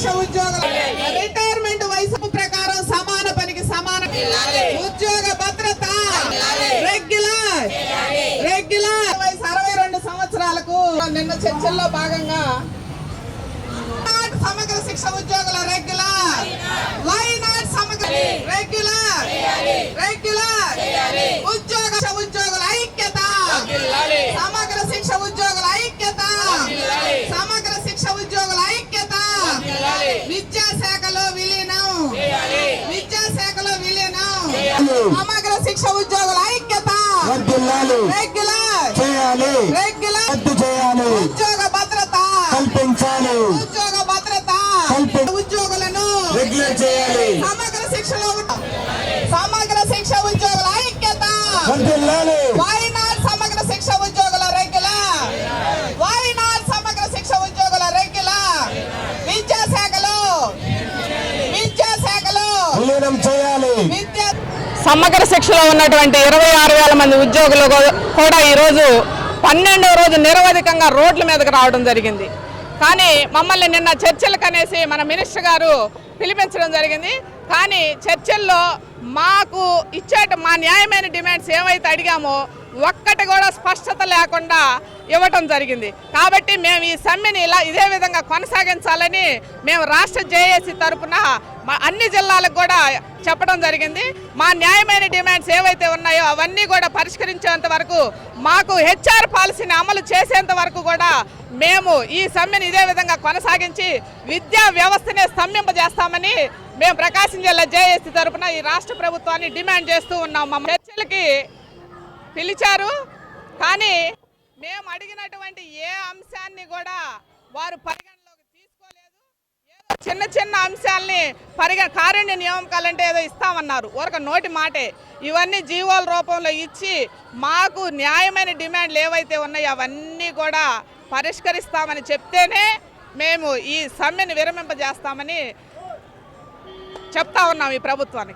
శిక్ష ఉద్యోగుల రిటైర్మెంట్ వయసు ప్రకారం సమాన పనికి సమాన ఉద్యోగ భద్రత రెగ్యులర్ రెగ్యులర్ వయసు అరవై రెండు సంవత్సరాలకు నిన్న చర్చల్లో భాగంగా సమగ్ర శిక్ష ఉద్యోగుల regular why not Samagra regular ఉద్యోగ ఉద్యోగుల ఐక్యత సమగ్ర శిక్ష ఉద్యోగుల ఐక్యత సమగ్ర శిక్ష ఉద్యోగుల ఐక్యత విద్యాశాఖలో విలీనం విద్యాశాఖలో సమగ్ర శిక్ష ఉద్యోగుల ఐక్యత. చేయాలి. సమగ్ర శిక్షలో ఉన్నటువంటి ఇరవై ఆరు వేల మంది ఉద్యోగులు కూడా ఈరోజు పన్నెండవ రోజు నిరవధికంగా రోడ్ల మీదకి రావడం జరిగింది. కానీ మమ్మల్ని నిన్న చర్చలకు అనేసి మన మినిస్టర్ గారు పిలిపించడం జరిగింది. కానీ చర్చల్లో మాకు ఇచ్చేట మా న్యాయమైన డిమాండ్స్ ఏవైతే అడిగామో ఒక్కటి కూడా స్పష్టత లేకుండా ఇవ్వటం జరిగింది. కాబట్టి మేము ఈ సమ్మెని ఇలా ఇదే విధంగా కొనసాగించాలని మేము రాష్ట్ర జేఏసీ తరపున మా అన్ని జిల్లాలకు కూడా చెప్పడం జరిగింది. మా న్యాయమైన డిమాండ్స్ ఏవైతే ఉన్నాయో అవన్నీ కూడా పరిష్కరించేంత వరకు మాకు హెచ్ఆర్ పాలసీని అమలు చేసేంత వరకు కూడా మేము ఈ సమ్మెను ఇదే విధంగా కొనసాగించి విద్యా వ్యవస్థనే స్తంభింపజేస్తామని మేము ప్రకాశం జిల్లా జేఏసీ తరఫున ఈ రాష్ట్ర ప్రభుత్వాన్ని డిమాండ్ చేస్తూ ఉన్నాం. మా చర్చలకి పిలిచారు. కానీ మేము అడిగినటువంటి ఏ అంశాన్ని కూడా వారు పరిగణలోకి తీసుకోలేదు. ఏదో చిన్న చిన్న అంశాలని పరిగణ కారుణ్య నియామకాలంటే ఏదో ఇస్తామన్నారు. ఒక నోటి మాటే. ఇవన్నీ జీవోల రూపంలో ఇచ్చి మాకు న్యాయమైన డిమాండ్లు ఏవైతే ఉన్నాయో అవన్నీ కూడా పరిష్కరిస్తామని చెప్తేనే మేము ఈ సమ్మెను విరమింపజేస్తామని చెప్తా ఉన్నాం ఈ ప్రభుత్వానికి.